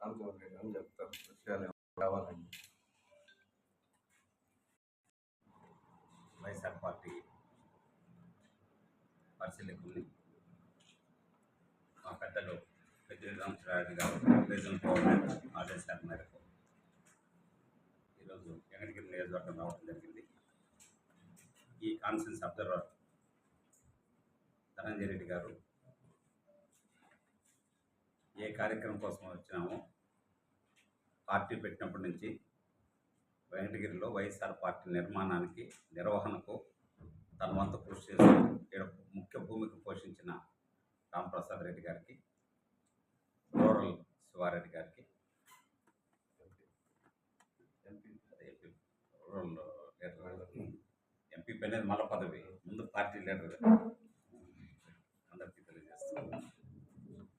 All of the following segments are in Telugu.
రామచంద్ర రెడ్డి అని చెప్తారు విషయాలు కావాలండి వైఎస్ఆర్ పార్టీ పరిశీలకుల్ని మా పెద్దలు పెద్దిరెడ్డి రామచంద్రారెడ్డి గారు రీజనల్ గవర్నమెంట్ ఆదేశాల మేరకు ఈరోజు వెంకటగిరి నియోజకవర్గం రావడం జరిగింది ఈ కాన్ఫరెన్స్ అబ్జర్వర్ ధనంజయ రెడ్డి గారు ఏ కార్యక్రమం కోసం వచ్చినామో పార్టీ పెట్టినప్పటి నుంచి వెంకటగిరిలో వైఎస్ఆర్ పార్టీ నిర్మాణానికి నిర్వహణకు తన వంతు కృషి చేసి ఈడ ముఖ్య భూమిక పోషించిన రామప్రసాద్ రెడ్డి గారికి రూరల్ శివారెడ్డి గారికి ఎంపీ రూరల్ ఎంపీ అనేది మల పదవి ముందు పార్టీ లీడర్ అందరికీ తెలియజేస్తున్నాను.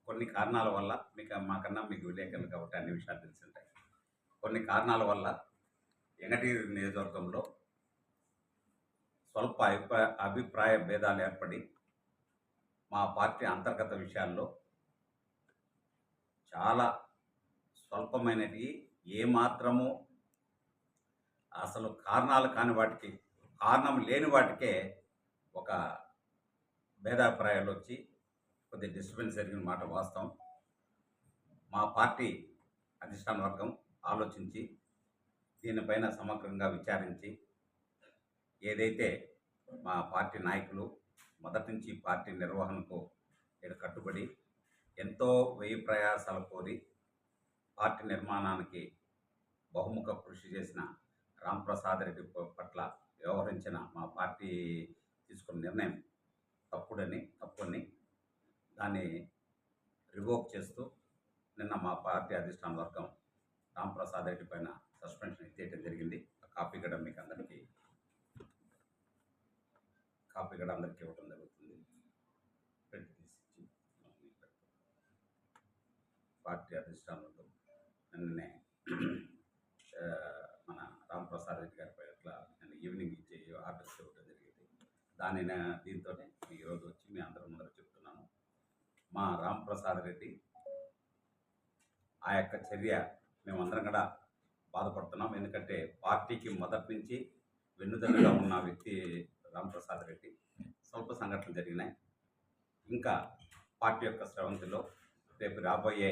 కొన్ని కారణాల వల్ల మీకు మాకన్నా మీకు విలేకరులు కాబట్టి అన్ని విషయాలు తెలిసింటాయి. కొన్ని కారణాల వల్ల వెంకటగిరి నియోజకవర్గంలో స్వల్ప అభిప్రాయ అభిప్రాయ భేదాలు ఏర్పడి మా పార్టీ అంతర్గత విషయాల్లో చాలా స్వల్పమైనవి. ఏమాత్రము అసలు కారణాలు కాని వాటికి కారణం లేని వాటికే ఒక భేదాభిప్రాయాలు వచ్చి కొద్ది డిస్టర్బెన్స్ జరిగిన మాట వాస్తవం. మా పార్టీ అధిష్టాన వర్గం ఆలోచించి దీనిపైన సమగ్రంగా విచారించి ఏదైతే మా పార్టీ నాయకులు మొదటి నుంచి పార్టీ నిర్వహణకు నేను కట్టుబడి ఎంతో వెయ్యి ప్రయాసాలు కోరి పార్టీ నిర్మాణానికి బహుముఖ కృషి చేసిన రాంప్రసాద్ రెడ్డి పట్ల వ్యవహరించిన మా పార్టీ తీసుకున్న నిర్ణయం తప్పుడని తప్పుని దాన్ని రివోక్ చేస్తూ నిన్న మా పార్టీ అధిష్టాన వర్గం రాంప్రసాద్ రెడ్డి పైన సస్పెన్షన్ ఎత్తేయడం జరిగింది. ఆ కాపీ కూడా మీకు అందరికీ కాపీ కూడా అందరికీ ఇవ్వడం జరుగుతుంది. పార్టీ అధిష్టాన వర్గం నిన్ననే మన రాంప్రసాద్ రెడ్డి గారి పట్ల ఈవినింగ్ ఇచ్చే ఆర్డర్స్ ఇవ్వడం జరిగింది. దాని దీంతోనే ఈరోజు వచ్చి మీ అందరం ముందర చెప్తున్నాను మా రాంప్రసాద్ రెడ్డి. ఆ యొక్క చర్య మేమందరం కూడా బాధపడుతున్నాం. ఎందుకంటే పార్టీకి మొదటి నుంచి వెన్నుదన్నుగా ఉన్న వ్యక్తి రాంప్రసాద్ రెడ్డి. స్వల్ప సంఘటనలు జరిగినాయి. ఇంకా పార్టీ యొక్క స్రవంతిలో రేపు రాబోయే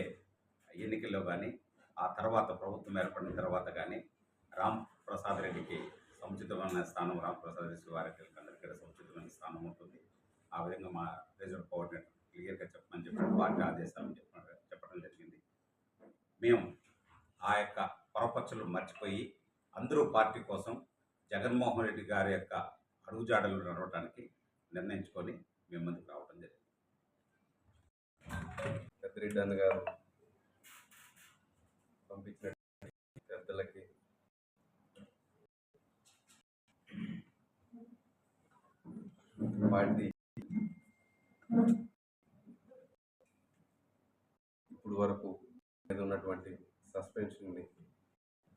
ఎన్నికల్లో కానీ ఆ తర్వాత ప్రభుత్వం ఏర్పడిన తర్వాత కానీ రామ్ ప్రసాద్ రెడ్డికి సముచితమైన స్థానం రామ్ ప్రసాద్ రెడ్డి వారికి అందరికీ సముచితమైన స్థానం ఉంటుంది. ఆ విధంగా మా రిజర్వ్ కోఆర్డినేటర్ క్లియర్గా చెప్పమని చెప్పి పార్టీ ఆదేశాలను చెప్పడం చెప్పడం జరిగింది. మేము ఆ యొక్క పొరపచ్చులు మర్చిపోయి అందరూ పార్టీ కోసం జగన్మోహన్ రెడ్డి గారి యొక్క అడుగుజాడలు నడవటానికి నిర్ణయించుకొని మేము ముందుకు రావడం జరిగింది. పెద్దరెడ్డి అన్న గారు పంపించిన పెద్దలకి పార్టీ ఇప్పుడు వరకు ఉన్నటువంటి సస్పెన్షన్ని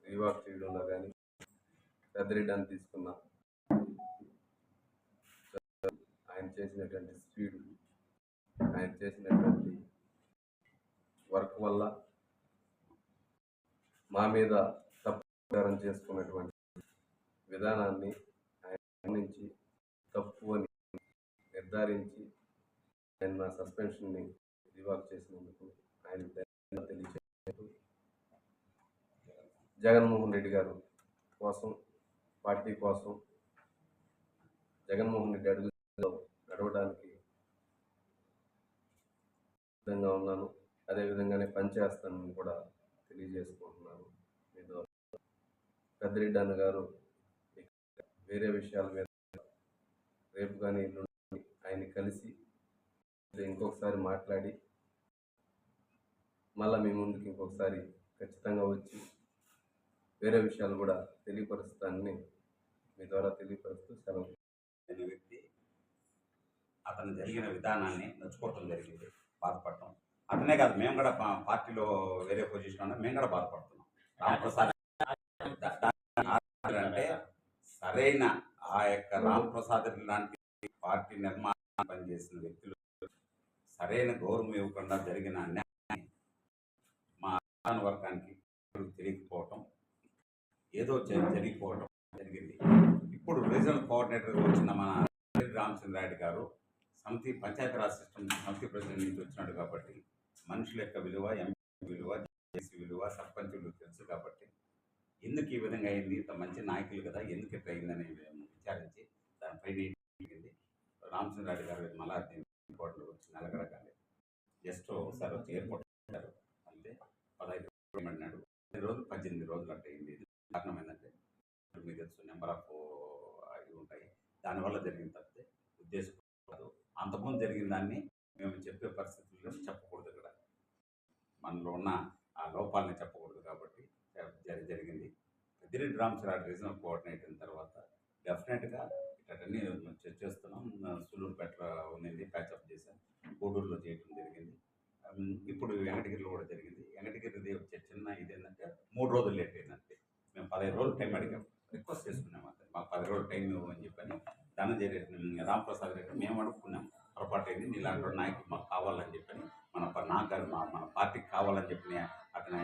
రివాక్ చేయడంలో కానీ పెద్దరెడ్డి తీసుకున్న ఆయన చేసినటువంటి స్పీడ్ ఆయన చేసినటువంటి వర్క్ వల్ల మా మీద తప్పు చేసుకున్నటువంటి విధానాన్ని ఆయన గమనించి తప్పు అని నిర్ధారించి ఆయన నా సస్పెన్షన్ని రివాక్ చేసినందుకు తెలియజేస్తూ జగన్మోహన్ రెడ్డి గారు కోసం పార్టీ కోసం జగన్మోహన్ రెడ్డి అడుగులో నడవడానికి సిద్ధంగా ఉన్నాను. అదేవిధంగానే పనిచేస్తానని కూడా తెలియజేసుకుంటున్నాను. మీ ద్వారా పెద్దిరెడ్డి అన్న గారు వేరే విషయాల మీద రేపు కానీ ఎల్లుండి ఆయన్ని కలిసి ఇంకొకసారి మాట్లాడి మళ్ళీ మీ ముందుకు ఇంకొకసారి ఖచ్చితంగా వచ్చి వేరే విషయాలు కూడా తెలియపరుస్తానని మీ ద్వారా తెలియపరుస్తూ సెలవు. అనే వ్యక్తి అతను జరిగిన విధానాన్ని నచ్చుకోవటం జరిగింది బాధపడటం. అతనే కాదు మేము కూడా పార్టీలో వేరే పొజిషన్ ఉన్నా మేము కూడా బాధపడుతున్నాం. రామప్రసాద్ అంటే సరైన ఆ యొక్క రామప్రసాద్ లాంటి పార్టీ నిర్మాణం పనిచేసిన వ్యక్తులు సరైన గౌరవం ఇవ్వకుండా జరిగిన కోఆర్డినేటర్గా వచ్చిన మన రామచంద్రారెడ్డి గారు సమితి పంచాయతీరాజ్ సిస్టమ్ సమితి ప్రెసిడెంట్ నుంచి వచ్చినాడు కాబట్టి మనుషుల యొక్క విలువ ఎంపీ విలువ జేసీ విలువ సర్పంచ్ విలువ తెలుసు కాబట్టి ఎందుకు ఈ విధంగా అయింది ఇంత మంచి నాయకులు కదా ఎందుకు ఇట్లా అయిందని విచారించి దానిపై రామచంద్ర రామచంద్రారెడ్డి గారు మళ్ళా ఇంపార్టెంట్ వచ్చి నెలగడగాలి. జస్ట్ ఒకసారి వచ్చి ఎయిర్పోర్ట్ వచ్చారు. అంటే పదహైదు రోజులు పద్దెనిమిది రోజులు అట్టయింది అయింది. ఇది కారణం ఏంటంటే మీకు తెలుసు నెంబర్ ఆఫ్ ఉంటాయి దానివల్ల జరిగిన తప్పితే ఉద్దేశం అంతకుముందు జరిగిన దాన్ని మేము చెప్పే పరిస్థితుల్లో చెప్పకూడదు ఇక్కడ. మనలో ఉన్న ఆ లోపాలని చెప్పకూడదు కాబట్టి జరిగింది. పెద్దిరెడ్డి రామచరాడు రీజనల్ కోఆర్డినేట్ అయిన తర్వాత డెఫినెట్గా ఇట్లన్నీ చే- చేస్తున్నాం. సులూరుపేట ఉన్నింది ప్యాచప్ చేశాం. గూడూరులో చేయడం జరిగింది. ఇప్పుడు వెంకటగిరిలో కూడా జరిగింది. వెంకటగిరిది చిన్న ఇది ఏంటంటే మూడు రోజులు లేట్ అయిందంటే మేము పదిహేను రోజులు టైం అడిగాం. రిక్వెస్ట్ చేసుకున్నాం. మాకు పది రోజులు టైం అని చెప్పని ధనంజయ రెడ్డి రామప్రసాద్ రెడ్డి మేము అడుక్కున్నాం. పొరపాటు అయింది నీలాంటి నాయకుడు మాకు కావాలని చెప్పని మన ప- నాకు కాదు మా మన పార్టీకి కావాలని చెప్పి అతను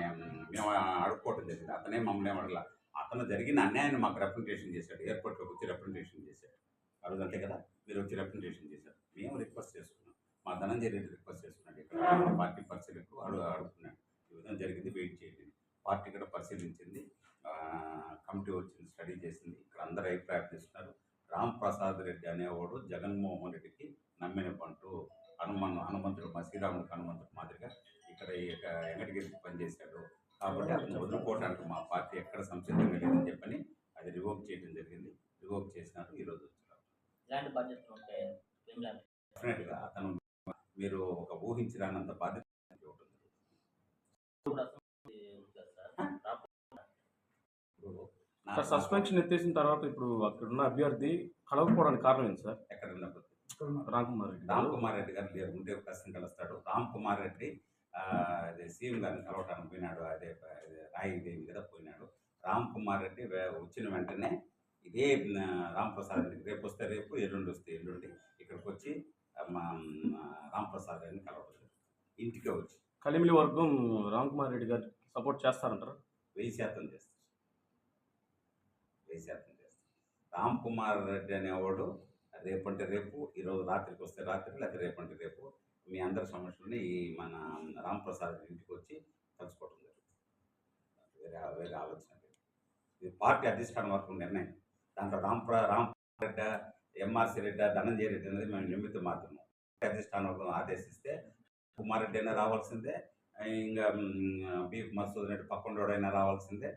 మేము అడుక్కోవటం జరిగింది. అతనే మమ్మల్ని ఏం అడగల. అతను జరిగిన అన్యాయాన్ని మాకు రిప్రజెంటేషన్ చేశాడు. ఎయిర్పోర్ట్లోకి వచ్చి రిప్రజెంటేషన్ చేశాడు. ఆ రోజు అంతే కదా? మీరు వచ్చి రిప్రజెంటేషన్ చేశారు. మేము రిక్వెస్ట్ చేసుకున్నాం. మా ధనంజయ రెడ్డి రిక్వెస్ట్ చేసుకున్నాడు. ఇక్కడ పార్టీ పరిశీలకు అడుగు అడుగుతున్నాడు ఈ విధంగా జరిగింది వెయిట్ చేయండి. పార్టీ కూడా పరిశీలించింది. కమిటీ వచ్చింది స్టడీ చేసింది. ఇక్కడ అందరు అభిప్రాయం చేస్తున్నారు. రామ్ ప్రసాద్ రెడ్డి అనేవాడు జగన్మోహన్ రెడ్డికి నమ్మిన పంటు హనుమాన్ హనుమంతుడు మా శ్రీరాముడికి హనుమంతుడు మాదిరిగా ఇక్కడ ఈ యొక్క వెంకటగిరికి పనిచేశాడు. కాబట్టి అతను వదులుకోవడానికి మా పార్టీ ఎక్కడ సంసిద్ధంగా లేదని చెప్పని అది రివోక్ చేయడం జరిగింది. రివోక్ చేసినారు ఈరోజు వచ్చినారు డెఫినెట్గా అతను మీరు ఒక ఊహించరానంత బాధ్యత ఇవ్వడం జరుగుతుంది. ఇప్పుడు అసలు ఉంది కదా సార్ రాకపోతే ఇప్పుడు నా- సార్ సస్పెన్షన్ ఎత్తేసిన తర్వాత ఇప్పుడు అక్కడ ఉన్న అభ్యర్థి కలవకపోవడానికి కారణం ఏంటి సార్? ఎక్కడ ఉన్నప్పుడు రామ్ కుమార్ రెడ్డి రామ్ కుమార్ రెడ్డి గారు లేరు ఉంటే ప్రశ్న కలుస్తాడు. రామ్ కుమార్ రెడ్డి అదే సీఎం గారిని కలవటానికి పోయినాడు అదే అదే రాయి దేవి కదా పోయినాడు. రామ్ కుమార్ రెడ్డి వచ్చిన వెంటనే ఇదే రామ్ ప్రసాద్ రెడ్డి రేపు వస్తే రేపు ఎల్లుండి వస్తే ఎల్లుండి ఇక్కడికి వచ్చి మా రామ్ ప్రసాద్ రెడ్డిని కలవడం. ఇంటికే వచ్చి. కలిమిలి వర్గం రామ్ కుమార్ రెడ్డి గారు సపోర్ట్ చేస్తారంటారా? వెయ్యి శాతం చేస్తారు. వెయ్యి చేస్తాం రామ్ కుమార్ రెడ్డి అనేవాడు రేపంటే రేపు ఈరోజు రాత్రికి వస్తే రాత్రి లేకపోతే రేపంటే రేపు మీ అందరి సమస్యలని ఈ మన రామ్ ప్రసాద్ ఇంటికి వచ్చి కలుసుకోవడం జరుగుతుంది. వేరే వేరే ఆలోచన లేదు. ఇది పార్టీ అధిష్టానం వరకు నిర్ణయం. దాంట్లో రామ్ ప్ర రామ్ రెడ్డి ఎంఆర్సీ రెడ్డి ధనంజయ రెడ్డి అనేది మేము నిమిత్తం మాత్రము పార్టీ అధిష్టానం వరకు ఆదేశిస్తే కుమార్ రెడ్డి అయినా రావాల్సిందే. ఇంకా బి. మసూద్ రెడ్డి పక్కండోడైనా రావాల్సిందే.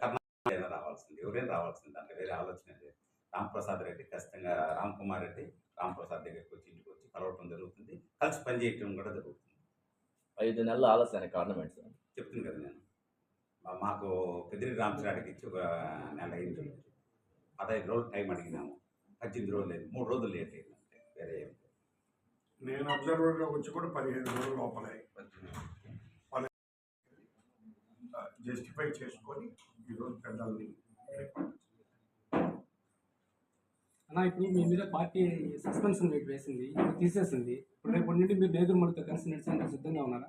కర్ణాటక అయినా రావాల్సిందే ఎవరైనా రావాల్సిందే దాంట్లో వేరే ఆలోచన లేదు. రామ్ ప్రసాద్ రెడ్డి ఖచ్చితంగా రామ్ కుమార్ రెడ్డి రామ్ ప్రసాద్ దగ్గరికి వచ్చి ఇంటికి వచ్చి కలవటం జరుగుతుంది. కలిసి పనిచేయటం కూడా జరుగుతుంది. ఐదు నెలల ఆలస్యానికి కారణం ఏంటి సార్? చెప్తుంది కదా నేను. మా- మాకు పెద్దిరి రామచంద్రాడికి ఇచ్చి ఒక నెల అయింది. పదహైదు రోజులు టైం అడిగినాము. పద్దెనిమిది రోజులు లేదు మూడు రోజులు లేట్ అయింది అంతే. వేరే. నేను అబ్జర్వర్గా వచ్చి కూడా పదిహేను రోజుల లోపలే. జస్టిఫై చేసుకొని ఈరోజు పెద్దల్ని అన్న ఇప్పుడు మీ మీద పార్టీ సస్పెన్షన్ మీకు వేసింది ఇప్పుడు తీసేసింది. ఇప్పుడు రేపు నుండి మీరు నేదురుమలతో కలిసి నడిచేందుకు సిద్ధంగా ఉన్నారా?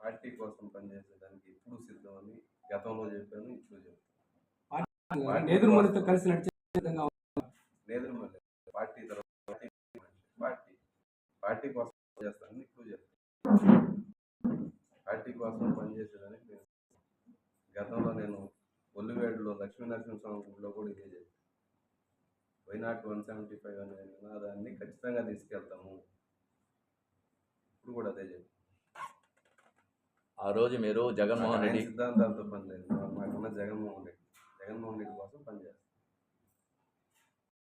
పార్టీ కోసం పనిచేసేదానికి ఇప్పుడు సిద్ధమని గతంలో చెప్పాను ఇప్పుడు చెప్తాను నేదురుమలతో కలిసి నడిచే సిద్ధంగా ఉన్నారా? లేదు మళ్ళీ పార్టీ పార్టీ పార్టీ. పార్టీ కోసం చేస్తానని ఇప్పుడు చెప్తాను పార్టీ కోసం పనిచేసేదానికి నేను గతంలో నేను ఒల్లివేడులో లక్ష్మీ నరసింహస్వామి గుడిలో కూడా ఇదే చెప్పాను వైనాట్ వన్ సెవెంటీ ఫైవ్ అనే నినాదాన్ని ఖచ్చితంగా తీసుకెళ్తాము? ఇప్పుడు కూడా అదే చెప్పాను ఆ రోజు మీరు జగన్మోహన్ రెడ్డి సిద్ధాంతాలతో పని లేదు మాకున్న జగన్మోహన్ రెడ్డి. జగన్మోహన్ రెడ్డి కోసం పనిచేస్తాం.